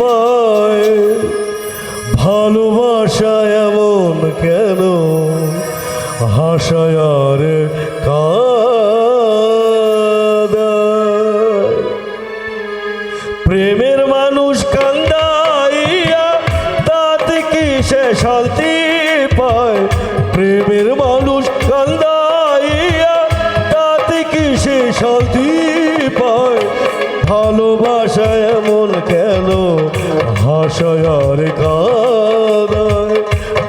পায় ভালোবাসা এমন কেন? হাসায় আর কাঁদায় প্রেমের মানুষ কান্দাইয়া, তাতে কি সে শান্তি পায়? প্রেমের মানুষ কান্দাইয়া, তাতে কি সে শান্তি পায়? ভালোবাসা এমন কেন হাসায় কাদায়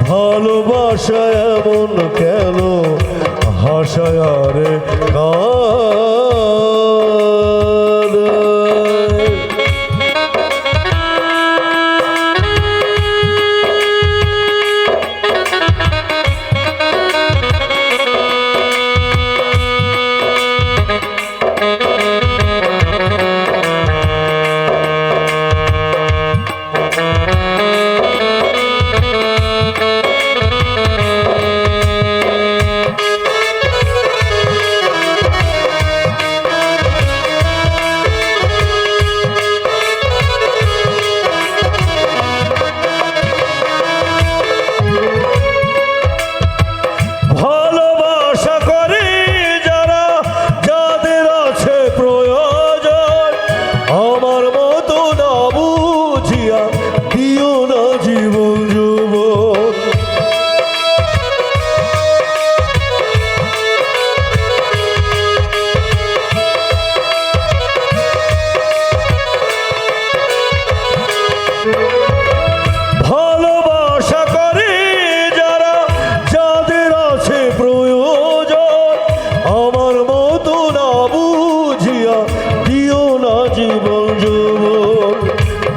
ভালোবাসা এমন কেন? হাসায় আর কাঁদায়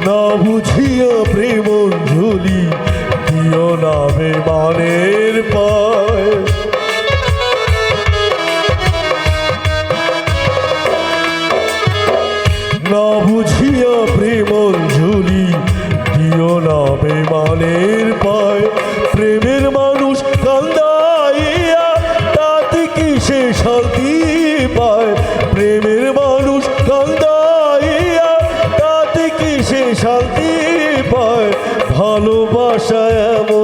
না বুঝিয়া প্রেম ঝুলি, দিও না বেমানের পায়। না বুঝিয়া প্রেম ঝুলি, দিও না বেমানের পায়। প্রেমের মানুষ কান্দাইয়া, তাতে কি সে শান্তি পায়? প্রেমের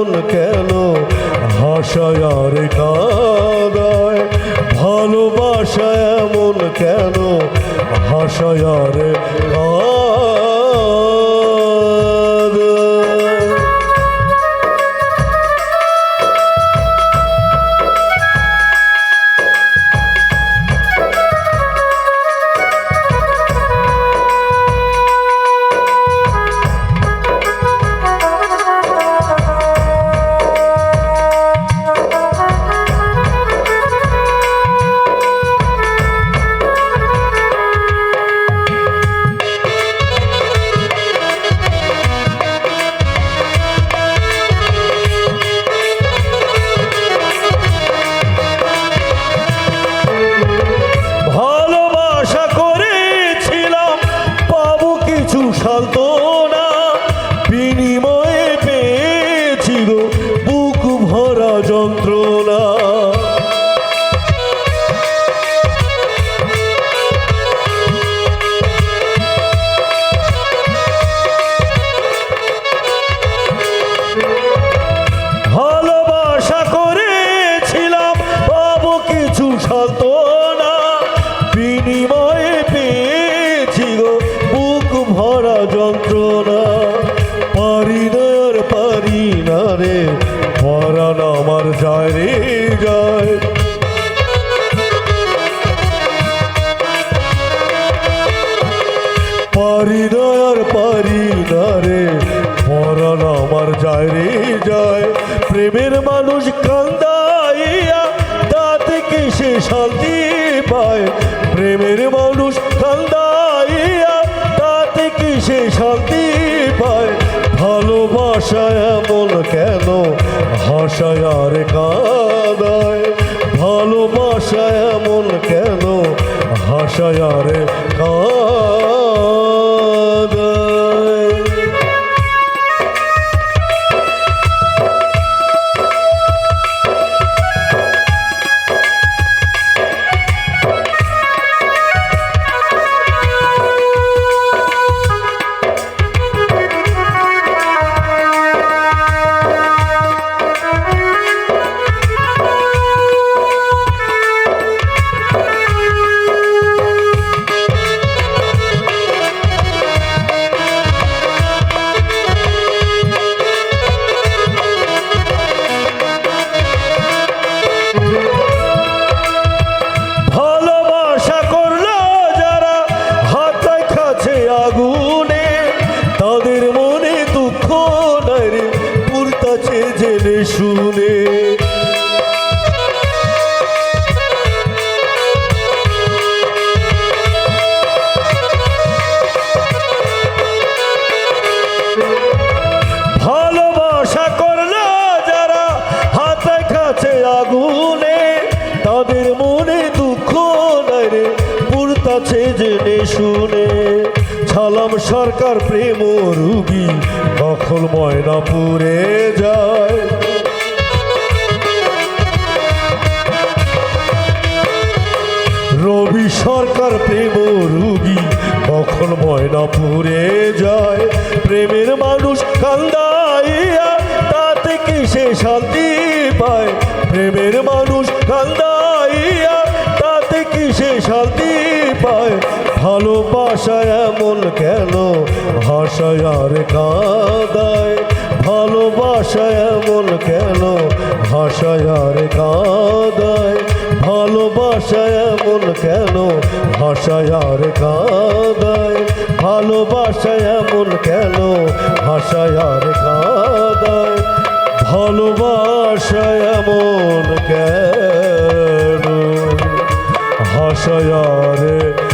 এমন কেন? হাসায় আর কাদায় ভালোবাসা এমন কেন? হাসায় আর কাদায়। যন্ত্রণা ভালোবাসা করেছিলাম কিছু বিনিময়ে ভরা যন্ত্রণা। প্রেমের মানুষ কান্দাইয়া তাতে কি সে শান্তি পায়। প্রেমের মানুষ কান্দাইয়া তাতে কি সে শান্তি পায়। ভালোবাসা এমন কেন হাসায় আর কাদায়? ভালোবাসা এমন কেন হাসায় আর জেনে শুনে। ভালোবাসা করল যারা হাতে কাছে আগুনে, তাদের মনে দুঃখ নাই রে পুরতাছে জেনে শুনে। ছালাম সরকার প্রেম রুগী, দখল ময়না পুরে যায়। রবি সরকার প্রেম রুগী কখন ময়নাপুরে যায়। প্রেমের মানুষ কান্দাইয়া, তাতে কি সে শান্তি পায়? প্রেমের মানুষ কান্দাইয়া ভালোবাসায় মন কেন? ভাষায় আর কাদায়। ভালোবাসায় মন কেন? ভাষায় আর কাদায়। ভালোবাসায় মন কেন? ভাষায় আর কাদায়। ভালোবাসায় মন কেন? ভাষায় আর কাদায়। ভালোবাসায় মন কেন? ভাষায় রে